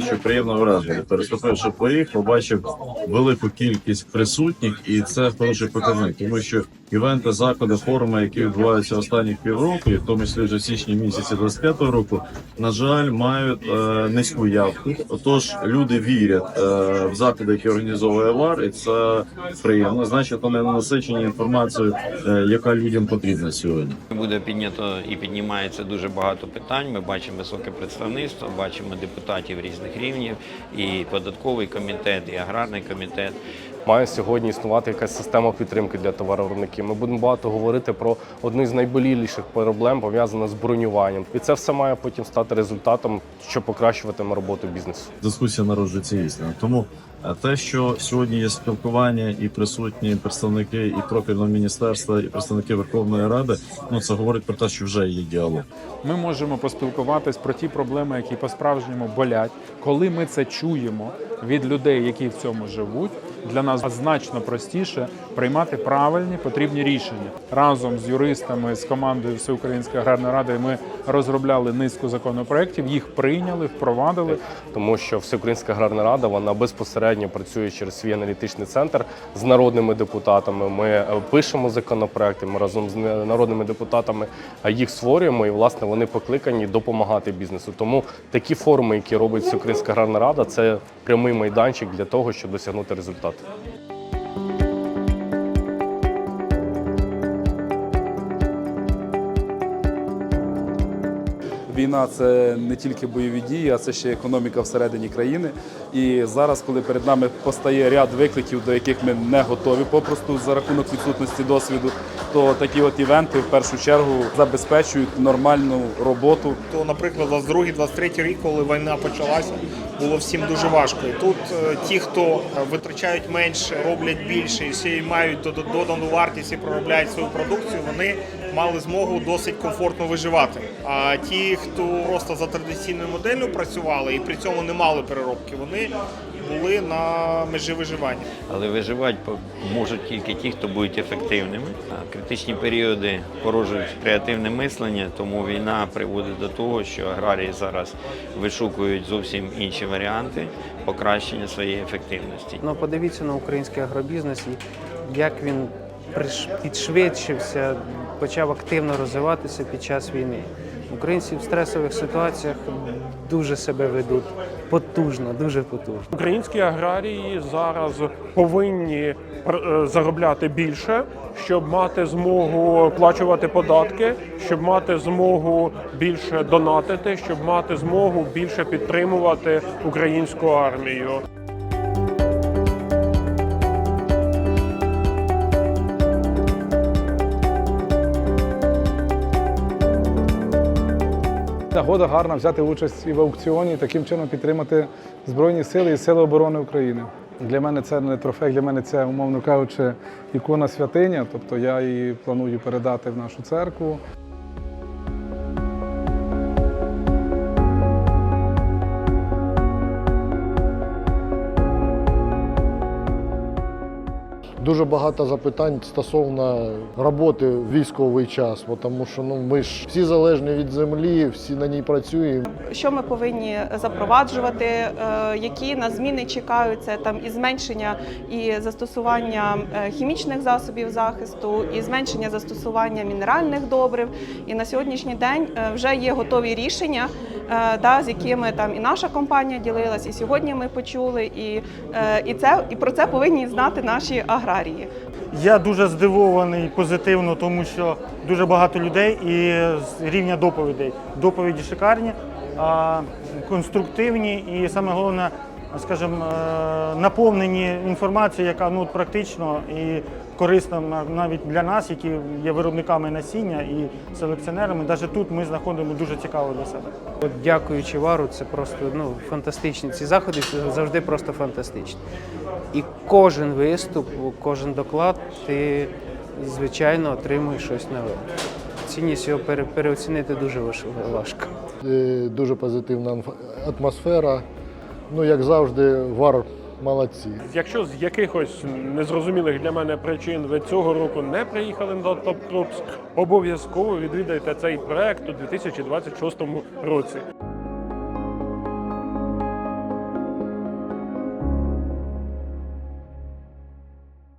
що приємно вражений. Переступивши поріг, побачив велику кількість присутніх, і це хороший показник, тому що івенти, заходи, форуми, які відбуваються останніх півроку, і в тому числі вже в січні місяці 25-го року, на жаль, мають е, низьку явку. Отож, люди вірять е, в заходи, які організовує ВАР, і це приємно. Значить, вони насичені інформацією, е, яка людям потрібна сьогодні. Буде піднято і піднімається дуже багато питань. Ми бачимо високе представництво, бачимо депутатів різних рівнів, і податковий комітет, і аграрний комітет. Має сьогодні існувати якась система підтримки для товаровиробників. Ми будемо багато говорити про одну з найболіліших проблем, пов'язану з бронюванням. І це все має потім стати результатом, що покращуватиме роботу бізнесу. дискусія народжується істина. Тому е, те, що сьогодні є спілкування і присутні представники і профільного міністерства, і представники Верховної Ради, ну це говорить про те, що вже є діалог. Ми можемо поспілкуватись про ті проблеми, які по-справжньому болять. Коли ми це чуємо від людей, які в цьому живуть, для нас значно простіше приймати правильні потрібні рішення. Разом з юристами з командою Всеукраїнської аграрної ради ми розробляли низку законопроєктів, їх прийняли, впровадили. тому що Всеукраїнська аграрна рада вона безпосередньо працює через свій аналітичний центр з народними депутатами. Ми е, пишемо законопроекти, ми разом з народними депутатами е, їх створюємо, і власне вони покликані допомагати бізнесу. Тому такі форуми, які робить Всеукраїнська аграрна рада, це прямий майданчик для того, щоб досягнути результату. Війна це не тільки бойові дії, а це ще економіка всередині країни. І зараз, коли перед нами постає ряд викликів, до яких ми не готові, попросту за рахунок відсутності досвіду, то такі от івенти в першу чергу забезпечують нормальну роботу то, наприклад, 22-23 рік, коли війна почалася, було всім дуже важко. І тут е, ті, хто е, витрачають менше, роблять більше і всі мають дод- додану вартість і проробляють свою продукцію, вони мали змогу досить комфортно виживати. А ті, хто просто за традиційною моделлю працювали і при цьому не мали переробки, вони були на межі виживання. Але виживати по- можуть тільки ті, хто будуть ефективними. А Критичні періоди породжують креативне мислення, тому війна приводить до того, що аграрії зараз вишукують зовсім інші варіанти покращення своєї ефективності. Ну, подивіться на український агробізнес і як він підшвидшився, почав активно розвиватися під час війни. Українці в стресових ситуаціях дуже себе ведуть потужно, дуже потужно. Українські аграрії зараз повинні е, заробляти більше, щоб мати змогу оплачувати податки, щоб мати змогу більше донатити, щоб мати змогу більше підтримувати українську армію. Нагода гарна взяти участь і в аукціоні, і таким чином підтримати Збройні сили і Сили оборони України. Для мене це не трофей, для мене це, умовно кажучи, ікона святиня. Тобто я її планую передати в нашу церкву. Дуже багато запитань стосовно роботи в військовий час, тому що ну ми ж всі залежні від землі, всі на ній працюємо. що ми повинні запроваджувати, е, які нас зміни чекають. Це там і зменшення і застосування е, хімічних засобів захисту, і зменшення застосування мінеральних добрив. І на сьогоднішній день е, вже є готові рішення, да, з якими там і наша компанія ділилась, і сьогодні ми почули. І, е, і це і про це повинні знати наші аграрії. Я дуже здивований позитивно, тому що дуже багато людей і з рівня доповідей. Доповіді шикарні, конструктивні і саме головне, скажімо, е, наповнені інформацією, яка ну практично і корисна навіть для нас, які є виробниками насіння і селекціонерами. Навіть тут ми знаходимо дуже цікаво для себе. От дякуючи вару, це просто ну фантастичні ці заходи це завжди просто фантастичні. І кожен виступ, кожен доклад, ти звичайно отримуєш щось нове. Цінність його переоцінити дуже важко. Е, Дуже позитивна атмосфера. Ну, як завжди, вар молодці. Якщо з якихось незрозумілих для мене причин ви цього року не приїхали на Топ Тропс, обов'язково відвідайте цей проект у 2026 році.